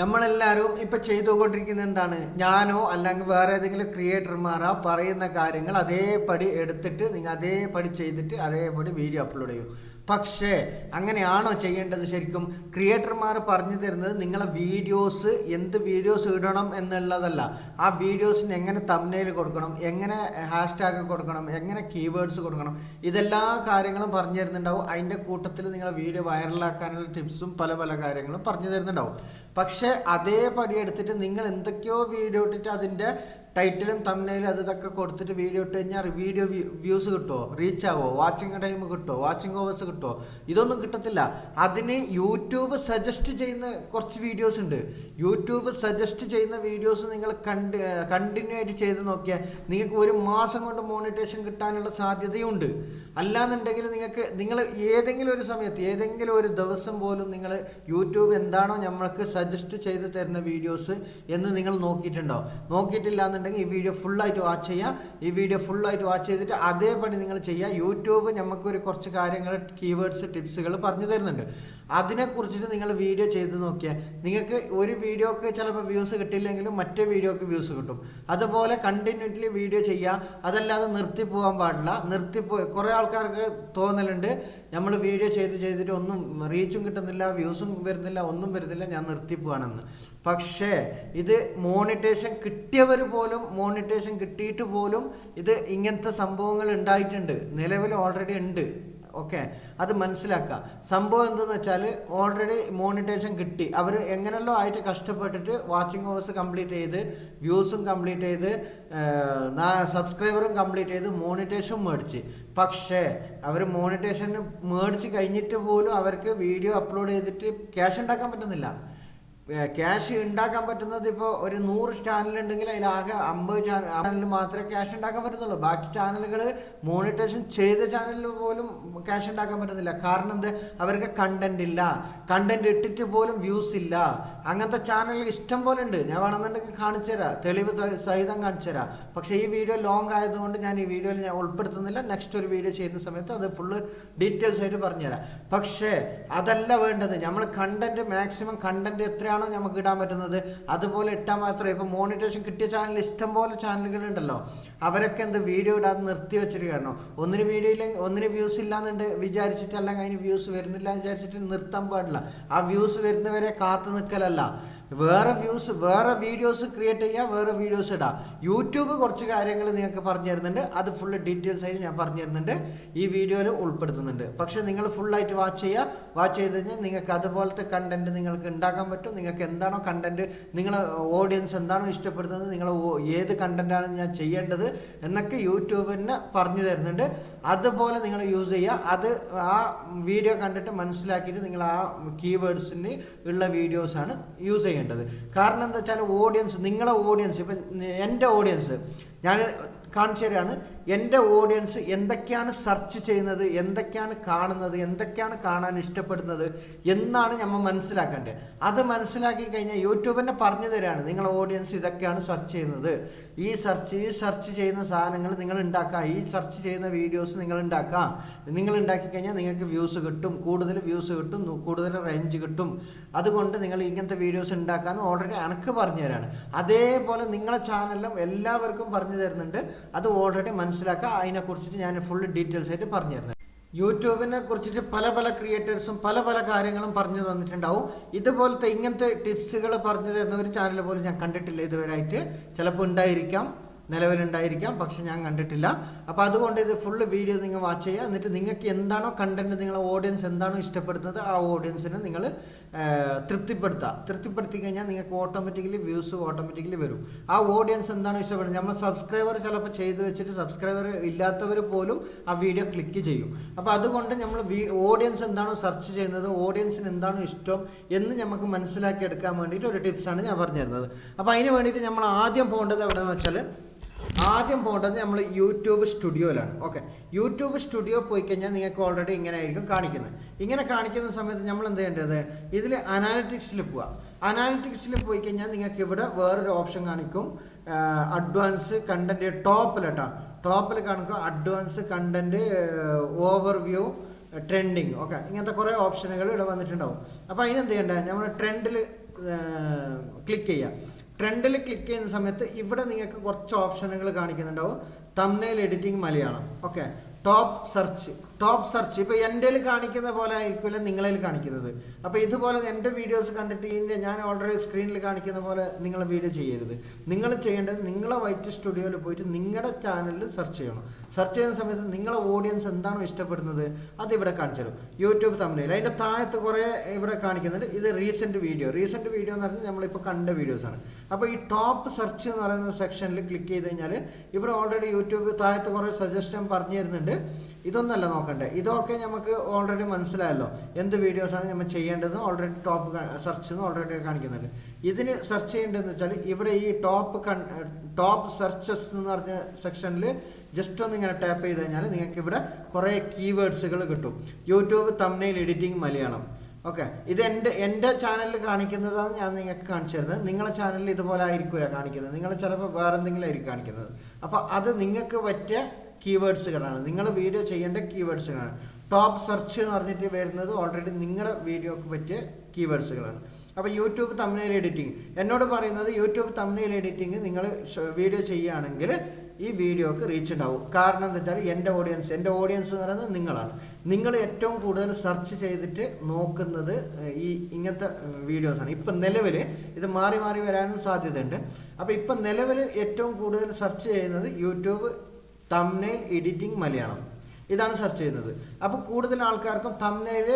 നമ്മളെല്ലാവരും ഇപ്പം ചെയ്തുകൊണ്ടിരിക്കുന്ന എന്താണ്? ഞാനോ അല്ലെങ്കിൽ വേറെ ഏതെങ്കിലും ക്രിയേറ്റർമാരോ പറയുന്ന കാര്യങ്ങൾ അതേപടി എടുത്തിട്ട് നിങ്ങൾ അതേപടി ചെയ്തിട്ട് അതേപടി വീഡിയോ അപ്ലോഡ് ചെയ്യും. പക്ഷേ അങ്ങനെയാണോ ചെയ്യേണ്ടത് ശരിക്കും? ക്രിയേറ്റർമാർ പറഞ്ഞു തരുന്നത് നിങ്ങളെ വീഡിയോസ് എന്ത് വീഡിയോസ് ഇടണം എന്നുള്ളതല്ല. ആ വീഡിയോസിന് എങ്ങനെ തമ്നയിൽ കൊടുക്കണം എങ്ങനെ ഹാഷ്ടാഗ് കൊടുക്കണം എങ്ങനെ കീവേഡ്സ് കൊടുക്കണം ഇതെല്ലാ കാര്യങ്ങളും പറഞ്ഞു തരുന്നുണ്ടാവും. അതിന്റെ കൂട്ടത്തിൽ നിങ്ങളെ വീഡിയോ വൈറലാക്കാനുള്ള ടിപ്സും പല പല കാര്യങ്ങളും പറഞ്ഞു തരുന്നുണ്ടാവും. പക്ഷേ അതേപടി എടുത്തിട്ട് നിങ്ങൾ എന്തൊക്കെയോ വീഡിയോ ഇട്ടിട്ട് അതിന്റെ ടൈറ്റിലും തമ്മിലും അത് ഇതൊക്കെ കൊടുത്തിട്ട് വീഡിയോ ഇട്ട് കഴിഞ്ഞാൽ വീഡിയോ വ്യൂസ് കിട്ടുമോ റീച്ച് ആവോ? വാച്ചിങ് ടൈം കിട്ടുമോ വാച്ചിങ് ഓവേഴ്സ് കിട്ടുമോ ഇതൊന്നും കിട്ടത്തില്ല. അതിന് യൂട്യൂബ് സജസ്റ്റ് ചെയ്യുന്ന കുറച്ച് വീഡിയോസ് ഉണ്ട്. യൂട്യൂബ് സജസ്റ്റ് ചെയ്യുന്ന വീഡിയോസ് നിങ്ങൾ കണ്ട് കണ്ടിന്യൂ ആയിട്ട് ചെയ്ത് നോക്കിയാൽ നിങ്ങൾക്ക് ഒരു മാസം കൊണ്ട് മോണിറ്റേഷൻ കിട്ടാനുള്ള സാധ്യതയുണ്ട്. അല്ലാന്നുണ്ടെങ്കിൽ നിങ്ങൾക്ക് നിങ്ങൾ ഏതെങ്കിലും ഒരു സമയത്ത് ഏതെങ്കിലും ഒരു ദിവസം പോലും നിങ്ങൾ യൂട്യൂബ് എന്താണോ നമ്മൾക്ക് സജസ്റ്റ് ചെയ്ത് തരുന്ന വീഡിയോസ് എന്ന് നിങ്ങൾ നോക്കിയിട്ടുണ്ടോ നോക്കിയിട്ടില്ല എന്നുണ്ടെങ്കിൽ ഈ വീഡിയോ ഫുള്ളായിട്ട് വാച്ച് ചെയ്യുക. ഈ വീഡിയോ ഫുള്ളായിട്ട് വാച്ച് ചെയ്തിട്ട് അതേപടി നിങ്ങൾ ചെയ്യുക. യൂട്യൂബ് നമുക്കൊരു കുറച്ച് കാര്യങ്ങൾ കീവേഡ്സ് ടിപ്സുകൾ പറഞ്ഞു തരുന്നുണ്ട്. അതിനെക്കുറിച്ചിട്ട് നിങ്ങൾ വീഡിയോ ചെയ്ത് നോക്കിയാൽ നിങ്ങൾക്ക് ഒരു വീഡിയോക്ക് ചിലപ്പോൾ വ്യൂസ് കിട്ടില്ലെങ്കിലും മറ്റേ വീഡിയോക്ക് വ്യൂസ് കിട്ടും. അതുപോലെ കണ്ടിന്യൂറ്റ്ലി വീഡിയോ ചെയ്യുക. അതല്ലാതെ നിർത്തി പോകാൻ പാടില്ല. നിർത്തി പോ കുറേ ആൾക്കാർക്ക് തോന്നലുണ്ട്. നമ്മൾ വീഡിയോ ചെയ്ത് ചെയ്തിട്ട് ഒന്നും റീച്ചും കിട്ടുന്നില്ല വ്യൂസും വരുന്നില്ല ഒന്നും വരുന്നില്ല ഞാൻ നിർത്തി പോവാണെന്ന്. പക്ഷേ ഇത് മോണിറ്റേഷൻ കിട്ടിയവർ പോലും മോണിറ്റേഷൻ കിട്ടിയിട്ട് പോലും ഇത് ഇങ്ങനത്തെ സംഭവങ്ങൾ ഉണ്ടായിട്ടുണ്ട്. നിലവിൽ ഓൾറെഡി ഉണ്ട്. ഓക്കെ? അത് മനസ്സിലാക്കുക സംഭവം എന്തെന്ന് വെച്ചാൽ ഓൾറെഡി മോണിറ്റേഷൻ കിട്ടി. അവർ എങ്ങനെയല്ലോ ആയിട്ട് കഷ്ടപ്പെട്ടിട്ട് വാച്ചിങ് അവേഴ്സ് കംപ്ലീറ്റ് ചെയ്ത് വ്യൂസും കംപ്ലീറ്റ് ചെയ്ത് സബ്സ്ക്രൈബറും കംപ്ലീറ്റ് ചെയ്ത് മോണിറ്റേഷൻ മേടിച്ച്. പക്ഷേ അവർ മോണിറ്റേഷൻ മേടിച്ച് കഴിഞ്ഞിട്ട് പോലും അവർക്ക് വീഡിയോ അപ്ലോഡ് ചെയ്തിട്ട് ക്യാഷ് ഉണ്ടാക്കാൻ പറ്റുന്നില്ല. ക്യാഷ് ഉണ്ടാക്കാൻ പറ്റുന്നത് ഇപ്പോൾ ഒരു നൂറ് ചാനൽ ഉണ്ടെങ്കിൽ അതിലാകെ അമ്പത് ചാനലിൽ മാത്രമേ ക്യാഷ് ഉണ്ടാക്കാൻ പറ്റുന്നുള്ളൂ ബാക്കി ചാനലുകൾ മോണിറ്റേഷൻ ചെയ്ത ചാനലിൽ പോലും ക്യാഷ് ഉണ്ടാക്കാൻ പറ്റുന്നില്ല കാരണം എന്ത്? അവർക്ക് കണ്ടന്റ് ഇല്ല. കണ്ടന്റ് ഇട്ടിട്ട് പോലും വ്യൂസ് ഇല്ല. അങ്ങനത്തെ ചാനലുകൾ ഇഷ്ടം പോലെ ഉണ്ട് ഞാൻ വേണമെന്നുണ്ടെങ്കിൽ കാണിച്ചു തരാം. തെളിവ് സഹിതം കാണിച്ചു തരാം. പക്ഷേ ഈ വീഡിയോ ലോങ് ആയതുകൊണ്ട് ഞാൻ ഈ വീഡിയോയിൽ ഞാൻ ഉൾപ്പെടുത്തുന്നില്ല. നെക്സ്റ്റ് ഒരു വീഡിയോ ചെയ്യുന്ന സമയത്ത് അത് ഫുള്ള് ഡീറ്റെയിൽസ് ആയിട്ട് പറഞ്ഞുതരാം. പക്ഷേ അതല്ല വേണ്ടത്. നമ്മൾ കണ്ടന്റ് മാക്സിമം കണ്ടന്റ് എത്രയാണോ നമുക്ക് ഇടാൻ പറ്റുന്നത്? അതുപോലെ ഇട്ടാൽ മാത്രമേ. ഇപ്പോൾ മോണിറ്റേഷൻ കിട്ടിയ ചാനൽ ഇഷ്ടം പോലെ ചാനലുകളുണ്ടല്ലോ അവരൊക്കെ എന്ത് വീഡിയോ ഇടാതെ നിർത്തി വെച്ചിരിക്കുകയാണോ ഒന്നിന് വീഡിയോയിൽ ഒന്നിന് വ്യൂസ് ഇല്ലാന്നുണ്ട് വിചാരിച്ചിട്ട് അല്ലെങ്കിൽ അതിന് വ്യൂസ് വരുന്നില്ല വിചാരിച്ചിട്ട് നിർത്താൻ പാടില്ല. ആ വ്യൂസ് വരുന്നവരെ കാത്തു നിൽക്കലല്ല വേറെ വ്യൂസ് വേറെ വീഡിയോസ് ക്രിയേറ്റ് ചെയ്യുക വേറെ വീഡിയോസ് ഇടാം. യൂട്യൂബ് കുറച്ച് കാര്യങ്ങൾ നിങ്ങൾക്ക് പറഞ്ഞു തരുന്നുണ്ട് അത് ഫുള്ള് ഡീറ്റെയിൽസ് ആയിട്ട് ഞാൻ പറഞ്ഞു തരുന്നുണ്ട് ഈ വീഡിയോയിൽ ഉൾപ്പെടുത്തുന്നുണ്ട്. പക്ഷേ നിങ്ങൾ ഫുള്ളായിട്ട് വാച്ച് ചെയ്യുക. വാച്ച് ചെയ്ത് കഴിഞ്ഞാൽ നിങ്ങൾക്ക് അതുപോലത്തെ കണ്ടന്റ് നിങ്ങൾക്ക് ഉണ്ടാക്കാൻ പറ്റും. നിങ്ങൾക്ക് എന്താണോ കണ്ടന്റ് നിങ്ങളെ ഓഡിയൻസ് എന്താണോ ഇഷ്ടപ്പെടുന്നത് നിങ്ങൾ ഏത് കണ്ടന്റാണ് ഞാൻ ചെയ്യേണ്ടത് എന്നൊക്കെ യൂട്യൂബിന് പറഞ്ഞു തരുന്നുണ്ട് അതുപോലെ നിങ്ങൾ യൂസ് ചെയ്യുക. അത് ആ വീഡിയോ കണ്ടിട്ട് മനസ്സിലാക്കിയിട്ട് നിങ്ങൾ ആ കീവേഡ്സിന് ഉള്ള വീഡിയോസാണ് യൂസ് ചെയ്യേണ്ടത്. കാരണം എന്താ വെച്ചാൽ ഓഡിയൻസ് നിങ്ങളെ ഓഡിയൻസ് ഇപ്പം എന്റെ ഓഡിയൻസ് ഞാൻ കാണിച്ചു തരാണ്. എന്റെ ഓഡിയൻസ് എന്തൊക്കെയാണ് സെർച്ച് ചെയ്യുന്നത് എന്തൊക്കെയാണ് കാണുന്നത് എന്തൊക്കെയാണ് കാണാൻ ഇഷ്ടപ്പെടുന്നത് എന്നാണ് നമ്മൾ മനസ്സിലാക്കേണ്ടത്. അത് മനസ്സിലാക്കി കഴിഞ്ഞാൽ യൂട്യൂബ് തന്നെ പറഞ്ഞു തരാണ് നിങ്ങളെ ഓഡിയൻസ് ഇതൊക്കെയാണ് സെർച്ച് ചെയ്യുന്നത്. ഈ സെർച്ച് ഈ സെർച്ച് ചെയ്യുന്ന സാധനങ്ങൾ നിങ്ങൾ ഉണ്ടാക്കുക ഈ സെർച്ച് ചെയ്യുന്ന വീഡിയോസ് നിങ്ങൾ ഉണ്ടാക്കാം. നിങ്ങൾ ഉണ്ടാക്കി കഴിഞ്ഞാൽ നിങ്ങൾക്ക് വ്യൂസ് കിട്ടും കൂടുതൽ വ്യൂസ് കിട്ടും കൂടുതൽ റേഞ്ച് കിട്ടും. അതുകൊണ്ട് നിങ്ങൾ ഇങ്ങനത്തെ വീഡിയോസ് ഉണ്ടാക്കാമെന്ന് ഓൾറെഡി എനിക്ക് പറഞ്ഞു തരാണ്. അതേപോലെ നിങ്ങളെ ചാനലിലും എല്ലാവർക്കും പറഞ്ഞു തരുന്നുണ്ട്. അത് ഓൾറെഡി മനസ്സിലാക്കുക അതിനെക്കുറിച്ചിട്ട് ഞാൻ ഫുൾ ഡീറ്റെയിൽസ് ആയിട്ട് പറഞ്ഞു തരുന്നത് യൂട്യൂബിനെ കുറിച്ചിട്ട് പല പല ക്രിയേറ്റേഴ്സും പല പല കാര്യങ്ങളും പറഞ്ഞു തന്നിട്ടുണ്ടാവും. ഇതുപോലത്തെ ഇങ്ങനത്തെ ടിപ്സുകൾ പറഞ്ഞു തരുന്ന ഒരു ചാനൽ പോലും ഞാൻ കണ്ടിട്ടില്ല ഇതുവരെയായിട്ട്. ചിലപ്പോൾ ഉണ്ടായിരിക്കാം. നിലവിലുണ്ടായിരിക്കാം. പക്ഷെ ഞാൻ കണ്ടിട്ടില്ല. അപ്പോൾ അതുകൊണ്ട് ഇത് ഫുള്ള് വീഡിയോ നിങ്ങൾ വാച്ച് ചെയ്യുക. എന്നിട്ട് നിങ്ങൾക്ക് എന്താണോ കണ്ടന്റ് നിങ്ങളെ ഓഡിയൻസ് എന്താണോ ഇഷ്ടപ്പെടുന്നത് ആ ഓഡിയൻസിനെ നിങ്ങൾ തൃപ്തിപ്പെടുത്തുക. തൃപ്തിപ്പെടുത്തി കഴിഞ്ഞാൽ നിങ്ങൾക്ക് ഓട്ടോമാറ്റിക്കലി വ്യൂസ് ഓട്ടോമാറ്റിക്കലി വരും. ആ ഓഡിയൻസ് എന്താണോ ഇഷ്ടപ്പെടുന്നത്? നമ്മൾ സബ്സ്ക്രൈബർ ചിലപ്പോൾ ചെയ്ത് വെച്ചിട്ട് സബ്സ്ക്രൈബർ ഇല്ലാത്തവർ പോലും ആ വീഡിയോ ക്ലിക്ക് ചെയ്യും. അപ്പോൾ അതുകൊണ്ട് നമ്മൾ ഓഡിയൻസ് എന്താണോ സെർച്ച് ചെയ്യുന്നത് ഓഡിയൻസിന് എന്താണോ ഇഷ്ടം എന്ന് നമുക്ക് മനസ്സിലാക്കി എടുക്കാൻ വേണ്ടിയിട്ട് ഒരു ടിപ്സാണ് ഞാൻ പറഞ്ഞു തരുന്നത് അപ്പോൾ അതിന് വേണ്ടിയിട്ട് നമ്മൾ ആദ്യം പോകേണ്ടത് എവിടെയെന്ന് വെച്ചാൽ ആദ്യം പോകേണ്ടത് നമ്മൾ യൂട്യൂബ് സ്റ്റുഡിയോയിലാണ്. ഓക്കെ. യൂട്യൂബ് സ്റ്റുഡിയോ പോയി കഴിഞ്ഞാൽ നിങ്ങൾക്ക് ഓൾറെഡി ഇങ്ങനെ ആയിരിക്കും കാണിക്കുന്നത്. ഇങ്ങനെ കാണിക്കുന്ന സമയത്ത് നമ്മൾ എന്ത് ചെയ്യേണ്ടത്? ഇതിൽ അനാലിറ്റിക്സിൽ പോവുക അനാലിറ്റിക്സിൽ പോയി കഴിഞ്ഞാൽ നിങ്ങൾക്ക് ഇവിടെ വേറൊരു ഓപ്ഷൻ കാണിക്കും. അഡ്വാൻസ് കണ്ടന്റ് ടോപ്പിൽ കേട്ടോ ടോപ്പിൽ കാണിക്കും advance content overview trending okay. ഇങ്ങനത്തെ കുറേ ഓപ്ഷനുകൾ ഇവിടെ വന്നിട്ടുണ്ടാവും. അപ്പോൾ അതിനെന്ത് ചെയ്യണ്ടേ നമ്മൾ ട്രെൻഡിൽ ക്ലിക്ക് ചെയ്യുക ട്രെൻഡിൽ ക്ലിക്ക് ചെയ്യുന്ന സമയത്ത് ഇവിടെ നിങ്ങൾക്ക് കുറച്ച് ഓപ്ഷനുകൾ കാണിക്കുന്നുണ്ടാവും. തമ്മിൽ editing Malayalam. Okay top search top search ഇപ്പോൾ എന്റെ കാണിക്കുന്ന പോലെ ആയിരിക്കില്ല നിങ്ങളിൽ കാണിക്കുന്നത്. അപ്പോൾ ഇതുപോലെ എന്റെ വീഡിയോസ് കണ്ടിട്ട് ഇതിന്റെ ഞാൻ ഓൾറെഡി സ്ക്രീനിൽ കാണിക്കുന്ന പോലെ നിങ്ങൾ വീഡിയോ ചെയ്യരുത്. നിങ്ങൾ ചെയ്യേണ്ടത് നിങ്ങളെ വൈറ്റ് സ്റ്റുഡിയോയിൽ പോയിട്ട് നിങ്ങളുടെ ചാനലിൽ സെർച്ച് ചെയ്യണം. സെർച്ച് ചെയ്യുന്ന സമയത്ത് നിങ്ങളെ ഓഡിയൻസ് എന്താണോ ഇഷ്ടപ്പെടുന്നത് അത് ഇവിടെ കാണിച്ചു തരും. യൂട്യൂബ് തമ്മിൽ അതിന്റെ താഴത്ത് കുറേ ഇവിടെ കാണിക്കുന്നുണ്ട്. ഇത് റീസെന്റ് വീഡിയോ റീസെന്റ് വീഡിയോ എന്ന് പറഞ്ഞാൽ നമ്മളിപ്പോൾ കണ്ട വീഡിയോസാണ് അപ്പോൾ ഈ ടോപ്പ് സെർച്ച് എന്ന് പറയുന്ന സെക്ഷനിൽ ക്ലിക്ക് ചെയ്ത് കഴിഞ്ഞാൽ ഇവിടെ ഓൾറെഡി യൂട്യൂബ് താഴത്ത് കുറേ സജഷൻ പറഞ്ഞു തരുന്നുണ്ട്. ഇതൊന്നല്ല നോക്കണ്ടേ. ഇതൊക്കെ നമുക്ക് ഓൾറെഡി മനസ്സിലായല്ലോ. എന്ത് വീഡിയോസാണ് നമ്മൾ ചെയ്യേണ്ടത് ഓൾറെഡി ടോപ്പ് സെർച്ച് എന്ന് ഓൾറെഡി കാണിക്കുന്നുണ്ട്. ഇതിന് സെർച്ച് ചെയ്യേണ്ടതെന്ന് വെച്ചാൽ ഇവിടെ ഈ ടോപ്പ് കൺ ടോപ്പ് സെർച്ചസ് എന്ന് പറഞ്ഞ സെക്ഷനിൽ ജസ്റ്റ് ഒന്ന് ഇങ്ങനെ ടാപ്പ് ചെയ്ത് കഴിഞ്ഞാൽ നിങ്ങൾക്ക് ഇവിടെ കുറേ കീവേഡ്സുകൾ കിട്ടും. YouTube thumbnail editing Malayalam. Okay ഇത് എന്റെ എന്റെ ചാനലിൽ കാണിക്കുന്നതാണ് ഞാൻ നിങ്ങൾക്ക് കാണിച്ചു തരുന്നത്. നിങ്ങളുടെ ചാനലിൽ ഇതുപോലെ ആയിരിക്കില്ല കാണിക്കുന്നത്. നിങ്ങൾ ചിലപ്പോൾ വേറെ എന്തെങ്കിലും ആയിരിക്കും കാണിക്കുന്നത്. അപ്പോൾ അത് നിങ്ങൾക്ക് പറ്റിയ കീവേഡ്സുകളാണ് നിങ്ങൾ വീഡിയോ ചെയ്യേണ്ട കീവേഡ്സുകളാണ് ടോപ്പ് സെർച്ച് എന്ന് പറഞ്ഞിട്ട് വരുന്നത് ഓൾറെഡി നിങ്ങളുടെ വീഡിയോക്ക് പറ്റിയ കീവേഡ്സുകളാണ് അപ്പോൾ യൂട്യൂബ് തമ്മിൽ എഡിറ്റിംഗ് എന്നോട് പറയുന്നത് യൂട്യൂബ് തമ്മിൽ എഡിറ്റിംഗ് നിങ്ങൾ വീഡിയോ ചെയ്യുകയാണെങ്കിൽ ഈ വീഡിയോക്ക് റീച്ച് ഉണ്ടാവും. കാരണം എന്താ വെച്ചാൽ എന്റെ ഓഡിയൻസ് എന്റെ ഓഡിയൻസ് എന്ന് പറയുന്നത് നിങ്ങളാണ്. നിങ്ങൾ ഏറ്റവും കൂടുതൽ സെർച്ച് ചെയ്തിട്ട് നോക്കുന്നത് ഈ ഇങ്ങനത്തെ വീഡിയോസാണ് ഇപ്പം നിലവിൽ ഇത് മാറി മാറി വരാനും സാധ്യതയുണ്ട്. അപ്പോൾ ഇപ്പം നിലവിൽ ഏറ്റവും കൂടുതൽ സെർച്ച് ചെയ്യുന്നത് യൂട്യൂബ് തമ്നെയിൽ എഡിറ്റിംഗ് മലയാളം. ഇതാണ് സെർച്ച് ചെയ്യുന്നത്. അപ്പോൾ കൂടുതൽ ആൾക്കാർക്കും തമ്മിൽ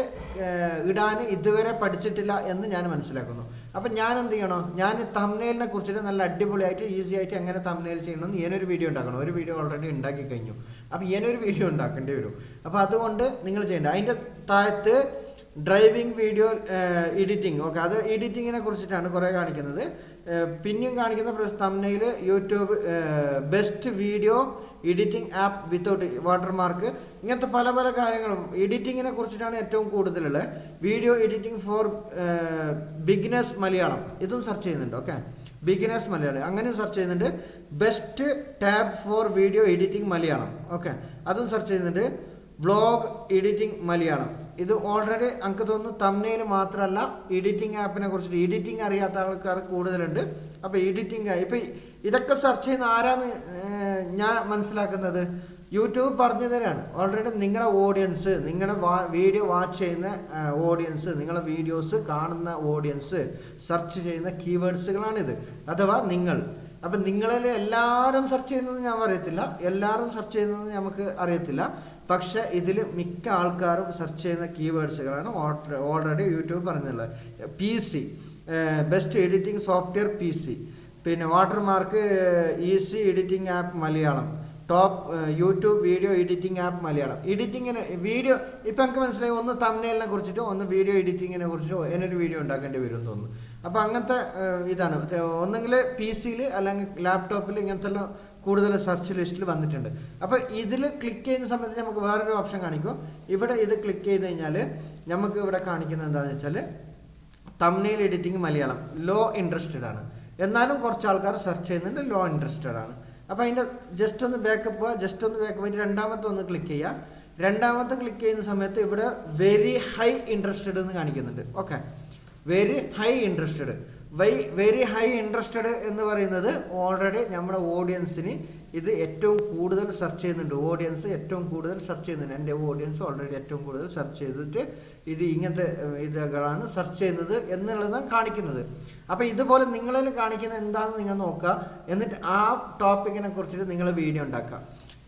ഇടാൻ ഇതുവരെ പഠിച്ചിട്ടില്ല എന്ന് ഞാൻ മനസ്സിലാക്കുന്നു. അപ്പം ഞാൻ എന്ത് ചെയ്യണോ ഞാൻ തമ്നെയിലിനെ കുറിച്ചിട്ട് നല്ല അടിപൊളിയായിട്ട് ഈസി ആയിട്ട് എങ്ങനെ തമ്നെയിൽ ചെയ്യണമെന്ന് ഞാനൊരു വീഡിയോ ഉണ്ടാക്കണം. ഒരു വീഡിയോ ഓൾറെഡി ഉണ്ടാക്കി കഴിഞ്ഞു. അപ്പോൾ ഞാനൊരു വീഡിയോ ഉണ്ടാക്കേണ്ടി വരും. അപ്പോൾ അതുകൊണ്ട് നിങ്ങൾ ചെയ്യേണ്ട. അതിന്റെ താഴത്ത് ഡ്രൈവിംഗ് വീഡിയോ എഡിറ്റിംഗ് ഓക്കെ അത് എഡിറ്റിങ്ങിനെ കുറിച്ചിട്ടാണ് കുറേ കാണിക്കുന്നത്. പിന്നെയും കാണിക്കുന്ന തമ്മിൽ YouTube best video editing app without watermark ഇങ്ങനത്തെ പല പല കാര്യങ്ങളും. എഡിറ്റിങ്ങിനെ കുറിച്ചിട്ടാണ് ഏറ്റവും കൂടുതലുള്ളത്. Video editing for beginners Malayalam. ഇതും സെർച്ച് ചെയ്യുന്നുണ്ട്. Okay beginners Malayalam. അങ്ങനെയും സെർച്ച് ചെയ്യുന്നുണ്ട്. Best tab for video editing Malayalam. Okay അതും സെർച്ച് ചെയ്യുന്നുണ്ട്. Vlog editing Malayalam. ഇത് ഓൾറെഡി എനിക്ക് തോന്നുന്നു തമ്നയിൽ മാത്രമല്ല എഡിറ്റിംഗ് ആപ്പിനെ കുറിച്ചിട്ട് എഡിറ്റിംഗ് അറിയാത്ത ആൾക്കാർ കൂടുതലുണ്ട്. അപ്പോൾ എഡിറ്റിംഗ് ഇപ്പം ഇതൊക്കെ സെർച്ച് ചെയ്യുന്ന ആരാന്ന് ഞാൻ മനസ്സിലാക്കുന്നത് യൂട്യൂബ് പറഞ്ഞു തരാണ്. ഓൾറെഡി നിങ്ങളുടെ ഓഡിയൻസ് നിങ്ങളുടെ വീഡിയോ വാച്ച് ചെയ്യുന്ന ഓഡിയൻസ് നിങ്ങളുടെ വീഡിയോസ് കാണുന്ന ഓഡിയൻസ് സെർച്ച് ചെയ്യുന്ന കീവേഡ്സുകളാണിത് അഥവാ നിങ്ങൾ. അപ്പം നിങ്ങളിൽ എല്ലാവരും സെർച്ച് ചെയ്യുന്നത് ഞാൻ അറിയത്തില്ല എല്ലാവരും സെർച്ച് ചെയ്യുന്നത് നമുക്ക് അറിയത്തില്ല. പക്ഷെ ഇതിൽ മിക്ക ആൾക്കാരും സെർച്ച് ചെയ്യുന്ന കീവേഡ്സുകളാണ് already YouTube പറഞ്ഞുള്ളത് P C best editing software P C പിന്നെ watermark easy editing app Malayalam. Top YouTube video editing app Malayalam. എഡിറ്റിങ്ങിന് video ഇപ്പം എനിക്ക് മനസ്സിലായി ഒന്ന് തമ്മിലിനെ കുറിച്ചിട്ടോ ഒന്ന് വീഡിയോ എഡിറ്റിങ്ങിനെ കുറിച്ചിട്ടോ എന്നൊരു വീഡിയോ ഉണ്ടാക്കേണ്ടി വരും തോന്നുന്നു. അപ്പോൾ അങ്ങനത്തെ ഇതാണ്. ഒന്നെങ്കിൽ പി സിയിൽ അല്ലെങ്കിൽ ലാപ്ടോപ്പിൽ ഇങ്ങനത്തെ കൂടുതൽ സെർച്ച് ലിസ്റ്റിൽ വന്നിട്ടുണ്ട്. അപ്പോൾ ഇതിൽ ക്ലിക്ക് ചെയ്യുന്ന സമയത്ത് നമുക്ക് വേറൊരു ഓപ്ഷൻ കാണിക്കും. ഇവിടെ ഇത് ക്ലിക്ക് ചെയ്ത് കഴിഞ്ഞാൽ നമുക്ക് ഇവിടെ കാണിക്കുന്നത് എന്താണെന്ന് വെച്ചാൽ തമ്മിൽ എഡിറ്റിംഗ് മലയാളം. ലോ ഇൻട്രസ്റ്റഡ് ആണ്. എന്നാലും കുറച്ച് ആൾക്കാർ സെർച്ച് ചെയ്യുന്നുണ്ട് ലോ ഇൻട്രസ്റ്റഡ് ആണ്. അപ്പോൾ അതിന്റെ ജസ്റ്റ് ഒന്ന് ബാക്കപ്പ് പോവുക ജസ്റ്റ് ഒന്ന് ബാക്കപ്പ് പോയിട്ട് രണ്ടാമത്തെ ഒന്ന് ക്ലിക്ക് ചെയ്യുക രണ്ടാമത്തെ ക്ലിക്ക് ചെയ്യുന്ന സമയത്ത് ഇവിടെ വെരി ഹൈ ഇൻട്രസ്റ്റഡ് എന്ന് കാണിക്കുന്നുണ്ട്. Okay very high interested why very high interested എന്ന് പറയുന്നത് ഓൾറെഡി നമ്മുടെ ഓഡിയൻസിന് ഇത് ഏറ്റവും കൂടുതൽ സെർച്ച് ചെയ്യുന്നുണ്ട്. ഓഡിയൻസ് ഏറ്റവും കൂടുതൽ സെർച്ച് ചെയ്യുന്നുണ്ട്. എന്റെ ഓഡിയൻസ് ഓൾറെഡി ഏറ്റവും കൂടുതൽ സെർച്ച് ചെയ്തിട്ട് ഇത് ഇങ്ങനത്തെ ഇതുകളാണ് സെർച്ച് ചെയ്യുന്നത് എന്നുള്ളതാണ് കാണിക്കുന്നത്. അപ്പോൾ ഇതുപോലെ നിങ്ങളിൽ കാണിക്കുന്ന എന്താണെന്ന് നിങ്ങൾ നോക്കുക. എന്നിട്ട് ആ ടോപ്പിക്കിനെ കുറിച്ചിട്ട് നിങ്ങൾ വീഡിയോ ഉണ്ടാക്കുക.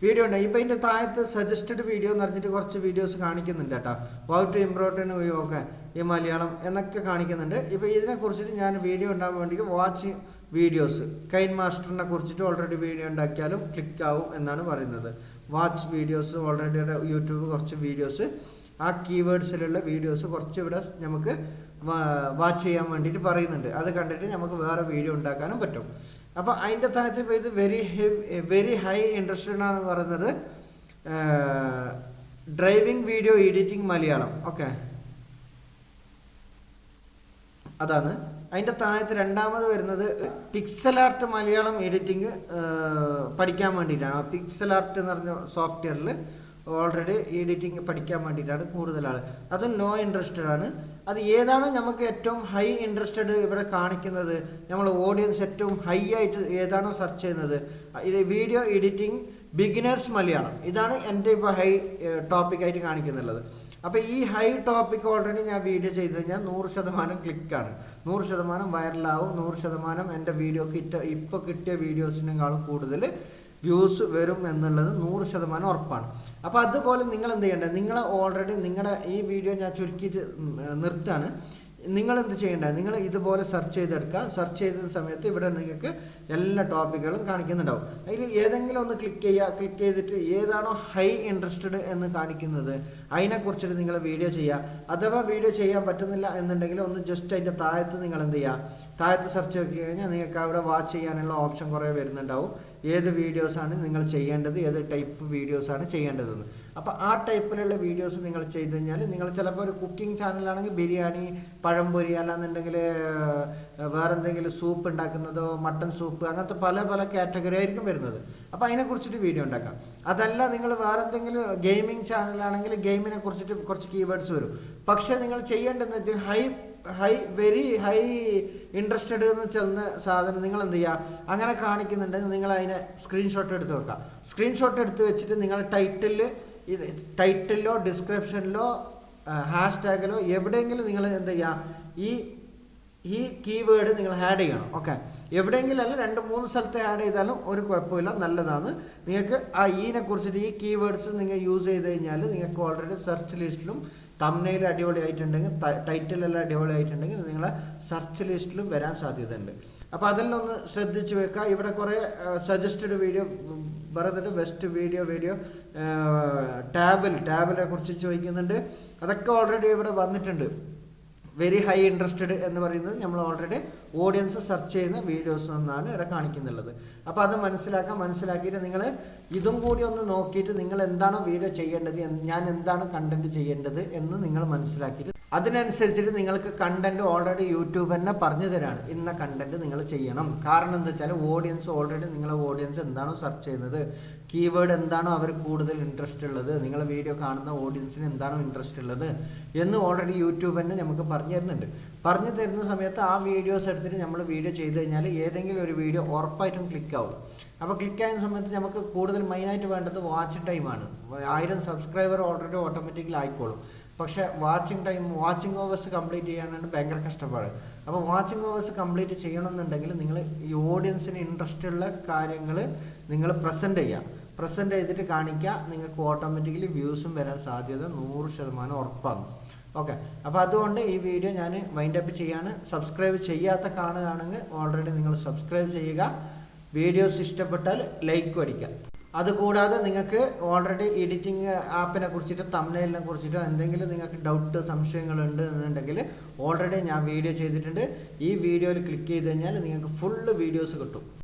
വീഡിയോ ഉണ്ട്. ഇപ്പം ഇതിന്റെ താഴത്ത് സജസ്റ്റഡ് വീഡിയോ എന്ന് പറഞ്ഞിട്ട് കുറച്ച് വീഡിയോസ് കാണിക്കുന്നുണ്ട് കേട്ടോ. വൗ ടു ഇംപ്രോട്ടൻ ഒക്കെ ഈ മലയാളം എന്നൊക്കെ കാണിക്കുന്നുണ്ട്. ഇപ്പോൾ ഇതിനെക്കുറിച്ചിട്ട് ഞാൻ വീഡിയോ ഉണ്ടാകാൻ വേണ്ടിയിട്ട് വാച്ച് വീഡിയോസ് കൈൻ മാസ്റ്ററിനെ കുറിച്ചിട്ട് ഓൾറെഡി വീഡിയോ ഉണ്ടാക്കിയാലും ക്ലിക്ക് ആവും എന്നാണ് പറയുന്നത്. വാച്ച് വീഡിയോസ് ഓൾറെഡി യൂട്യൂബ് കുറച്ച് വീഡിയോസ് ആ കീവേഡ്സിലുള്ള വീഡിയോസ് കുറച്ച് ഇവിടെ നമുക്ക് വാച്ച് ചെയ്യാൻ വേണ്ടിയിട്ട് പറയുന്നുണ്ട്. അത് കണ്ടിട്ട് നമുക്ക് വേറെ വീഡിയോ ഉണ്ടാക്കാനും പറ്റും. അപ്പോൾ അതിന്റെ താഴത്ത് ഇപ്പോൾ ഇത് വെരി വെരി ഹൈ ഇൻട്രസ്റ്റഡ് ആണ് പറയുന്നത്. Driving video editing Malayalam. Okay അതാണ്. അതിന്റെ താഴത്ത് രണ്ടാമത് വരുന്നത് പിക്സൽ ആർട്ട് മലയാളം എഡിറ്റിംഗ് പഠിക്കാൻ വേണ്ടിയിട്ടാണ്. പിക്സൽ ആർട്ട് എന്ന് പറഞ്ഞ സോഫ്റ്റ്വെയറിൽ ഓൾറെഡി എഡിറ്റിംഗ് പഠിക്കാൻ വേണ്ടിയിട്ടാണ് കൂടുതൽ ആൾ അതും നോ ഇൻട്രസ്റ്റഡ് ആണ്. അത് ഏതാണ് നമുക്ക് ഏറ്റവും ഹൈ ഇൻട്രസ്റ്റഡ് ഇവിടെ കാണിക്കുന്നത് നമ്മൾ ഓഡിയൻസ് ഏറ്റവും ഹൈ ആയിട്ട് ഏതാണോ സെർച്ച് ചെയ്യുന്നത്. ഇത് വീഡിയോ എഡിറ്റിംഗ് ബിഗിനേഴ്സ് മലയാളം. ഇതാണ് എന്റെ ഇപ്പോൾ ഹൈ ടോപ്പിക്കായിട്ട് കാണിക്കുന്നുള്ളത്. അപ്പോൾ ഈ ഹൈ ടോപ്പിക് ഓൾറെഡി ഞാൻ വീഡിയോ ചെയ്ത് കഴിഞ്ഞാൽ നൂറ് ശതമാനം ക്ലിക്കാണ് നൂറ് ശതമാനം വൈറലാവും നൂറ് ശതമാനം എന്റെ വീഡിയോക്ക് ഇറ്റ ഇപ്പോൾ കിട്ടിയ വീഡിയോസിനേക്കാളും കൂടുതൽ വ്യൂസ് വരും എന്നുള്ളത് നൂറ് ശതമാനം ഉറപ്പാണ്. അപ്പോൾ അതുപോലെ നിങ്ങൾ എന്ത് ചെയ്യേണ്ടത് നിങ്ങൾ ഓൾറെഡി നിങ്ങളുടെ ഈ വീഡിയോ ഞാൻ ചുരുക്കിയിട്ട് നിർത്താണ് നിങ്ങൾ എന്ത് ചെയ്യേണ്ടത് നിങ്ങൾ ഇതുപോലെ സെർച്ച് ചെയ്തെടുക്കുക. സെർച്ച് ചെയ്ത സമയത്ത് ഇവിടെ നിങ്ങൾക്ക് എല്ലാ ടോപ്പിക്കുകളും കാണിക്കുന്നുണ്ടാവും. അതിൽ ഏതെങ്കിലും ഒന്ന് ക്ലിക്ക് ചെയ്യുക ക്ലിക്ക് ചെയ്തിട്ട് ഏതാണോ ഹൈ ഇൻട്രസ്റ്റഡ് എന്ന് കാണിക്കുന്നത് അതിനെക്കുറിച്ചിട്ട് നിങ്ങൾ വീഡിയോ ചെയ്യുക. അഥവാ വീഡിയോ ചെയ്യാൻ പറ്റുന്നില്ല എന്നുണ്ടെങ്കിൽ ഒന്ന് ജസ്റ്റ് അതിന്റെ താഴത്ത് നിങ്ങൾ എന്ത് ചെയ്യുക താഴത്ത് സെർച്ച് നോക്കി കഴിഞ്ഞാൽ നിങ്ങൾക്ക് അവിടെ വാച്ച് ചെയ്യാനുള്ള ഓപ്ഷൻ കുറേ വരുന്നുണ്ടാവും. ഏത് വീഡിയോസാണ് നിങ്ങൾ ചെയ്യേണ്ടത് ഏത് ടൈപ്പ് വീഡിയോസാണ് ചെയ്യേണ്ടതെന്ന്. അപ്പോൾ ആ ടൈപ്പിലുള്ള വീഡിയോസ് നിങ്ങൾ ചെയ്ത് കഴിഞ്ഞാൽ നിങ്ങൾ ചിലപ്പോൾ ഒരു കുക്കിംഗ് ചാനലാണെങ്കിൽ ബിരിയാണി പഴംപൊരി അല്ലാന്നുണ്ടെങ്കിൽ വേറെ എന്തെങ്കിലും സൂപ്പ് ഉണ്ടാക്കുന്നതോ മട്ടൺ സൂപ്പ് അങ്ങനത്തെ പല പല കാറ്റഗറി ആയിരിക്കും വരുന്നത്. അപ്പോൾ അതിനെക്കുറിച്ചിട്ട് വീഡിയോ ഉണ്ടാക്കാം. അതല്ല നിങ്ങൾ വേറെ എന്തെങ്കിലും ഗെയിമിംഗ് ചാനലാണെങ്കിൽ ഗെയിമിനെ കുറിച്ചിട്ട് കുറച്ച് കീവേഡ്സ് വരും. പക്ഷേ നിങ്ങൾ ചെയ്യേണ്ടതെന്ന് വെച്ചാൽ high high very high interested എന്ന് ചെന്ന സാധനം നിങ്ങൾ എന്ത് ചെയ്യുക? അങ്ങനെ കാണിക്കുന്നുണ്ടെങ്കിൽ നിങ്ങൾ അതിനെ സ്ക്രീൻഷോട്ട് എടുത്ത് വെക്കുക. സ്ക്രീൻഷോട്ട് എടുത്ത് വെച്ചിട്ട് നിങ്ങൾ ടൈറ്റിൽ ഇത് ടൈറ്റിലോ ഡിസ്ക്രിപ്ഷനിലോ ഹാഷ്ടാഗിലോ എവിടെയെങ്കിലും നിങ്ങൾ എന്ത് ചെയ്യുക? ഈ ഈ കീവേഡ് നിങ്ങൾ ആഡ് ചെയ്യണം. ഓക്കെ എവിടെയെങ്കിലും അല്ല രണ്ട് മൂന്ന് സ്ഥലത്ത് ആഡ് ചെയ്താലും ഒരു കുഴപ്പമില്ല നല്ലതാണ്. നിങ്ങൾക്ക് ആ ഈനെ കുറിച്ചിട്ട് ഈ കീവേഡ്സ് നിങ്ങൾ യൂസ് ചെയ്ത് കഴിഞ്ഞാൽ നിങ്ങൾക്ക് ഓൾറെഡി സെർച്ച് ലിസ്റ്റിലും തമ്മനയിൽ അടിപൊളിയായിട്ടുണ്ടെങ്കിൽ ടൈറ്റിലെല്ലാം അടിപൊളിയായിട്ടുണ്ടെങ്കിൽ നിങ്ങളെ സെർച്ച് ലിസ്റ്റിലും വരാൻ സാധ്യതയുണ്ട്. അപ്പോൾ അതെല്ലാം ഒന്ന് ശ്രദ്ധിച്ച് വെക്കുക. ഇവിടെ കുറേ സജസ്റ്റഡ് വീഡിയോ പറഞ്ഞിട്ട് ബെസ്റ്റ് വീഡിയോ വീഡിയോ ടാബിൽ ടാബിലെ കുറിച്ച് ചോദിക്കുന്നുണ്ട്. അതൊക്കെ ഓൾറെഡി ഇവിടെ വന്നിട്ടുണ്ട്. വെരി ഹൈ ഇൻട്രസ്റ്റഡ് എന്ന് പറയുന്നത് നമ്മൾ ഓൾറെഡി ഓഡിയൻസ് സെർച്ച് ചെയ്യുന്ന വീഡിയോസ് എന്നാണ് ഇവിടെ കാണിക്കുന്നുള്ളത്. അപ്പോൾ അത് മനസ്സിലാക്കാൻ മനസ്സിലാക്കിയിട്ട് നിങ്ങൾ ഇതും കൂടി ഒന്ന് നോക്കിയിട്ട് നിങ്ങൾ എന്താണോ വീഡിയോ ചെയ്യേണ്ടത് ഞാൻ എന്താണ് കണ്ടന്റ് ചെയ്യേണ്ടത് എന്ന് നിങ്ങൾ മനസ്സിലാക്കിയിട്ട് അതിനനുസരിച്ചിട്ട് നിങ്ങൾക്ക് കണ്ടന്റ് ഓൾറെഡി യൂട്യൂബ് തന്നെ പറഞ്ഞു തരാണ്. ഇന്ന കണ്ടന്റ് നിങ്ങൾ ചെയ്യണം. കാരണം എന്താ വെച്ചാൽ ഓഡിയൻസ് ഓൾറെഡി നിങ്ങളെ ഓഡിയൻസ് എന്താണോ സെർച്ച് ചെയ്യുന്നത്. കീവേഡ് എന്താണോ അവർ കൂടുതൽ ഇൻട്രസ്റ്റ് ഉള്ളത്. നിങ്ങളെ വീഡിയോ കാണുന്ന ഓഡിയൻസിന് എന്താണോ ഇൻട്രസ്റ്റ് ഉള്ളത് എന്ന് ഓൾറെഡി യൂട്യൂബ് തന്നെ നമുക്ക് പറഞ്ഞു തരുന്നുണ്ട്. പറഞ്ഞു തരുന്ന സമയത്ത് ആ വീഡിയോസ് എടുത്തിട്ട് നമ്മൾ വീഡിയോ ചെയ്ത് കഴിഞ്ഞാൽ ഏതെങ്കിലും ഒരു വീഡിയോ ഉറപ്പായിട്ടും ക്ലിക്ക് ആവും. അപ്പോൾ ക്ലിക്ക് ആയ സമയത്ത് നമുക്ക് കൂടുതൽ മെയിനായിട്ട് വേണ്ടത് വാച്ച് ടൈമാണ് ആയിരം സബ്സ്ക്രൈബർ ഓൾറെഡി ഓട്ടോമാറ്റിക്കലി ആയിക്കോളും. പക്ഷേ watching time watching hours complete ചെയ്യാനാണ് ഭയങ്കര കഷ്ടപ്പാട്. അപ്പോൾ വാച്ചിങ് ഓവേഴ്സ് കംപ്ലീറ്റ് ചെയ്യണമെന്നുണ്ടെങ്കിൽ നിങ്ങൾ ഈ ഓഡിയൻസിന് ഇൻട്രസ്റ്റ് ഉള്ള കാര്യങ്ങൾ നിങ്ങൾ പ്രസന്റ് ചെയ്യുക. പ്രസന്റ് ചെയ്തിട്ട് കാണിക്കുക നിങ്ങൾക്ക് ഓട്ടോമാറ്റിക്കലി വ്യൂസും വരാൻ സാധ്യത നൂറ് ശതമാനം ഉറപ്പാണ്. ഓക്കെ അപ്പോൾ അതുകൊണ്ട് ഈ വീഡിയോ ഞാൻ വൈൻഡ് അപ്പ് ചെയ്യാണ്. സബ്സ്ക്രൈബ് ചെയ്യാത്ത കാണുകയാണെങ്കിൽ ഓൾറെഡി നിങ്ങൾ സബ്സ്ക്രൈബ് ചെയ്യുക. വീഡിയോസ് ഇഷ്ടപ്പെട്ടാൽ ലൈക്ക് അടിക്കുക. അതുകൂടാതെ നിങ്ങൾക്ക് ഓൾറെഡി എഡിറ്റിംഗ് ആപ്പിനെ കുറിച്ചിട്ടോ തമിഴിനെ കുറിച്ചിട്ടോ എന്തെങ്കിലും നിങ്ങൾക്ക് ഡൗട്ട് സംശയങ്ങളുണ്ട് എന്നുണ്ടെങ്കിൽ ഓൾറെഡി ഞാൻ വീഡിയോ ചെയ്തിട്ടുണ്ട്. ഈ വീഡിയോയിൽ ക്ലിക്ക് ചെയ്ത് കഴിഞ്ഞാൽ നിങ്ങൾക്ക് ഫുള്ള് വീഡിയോസ് കിട്ടും.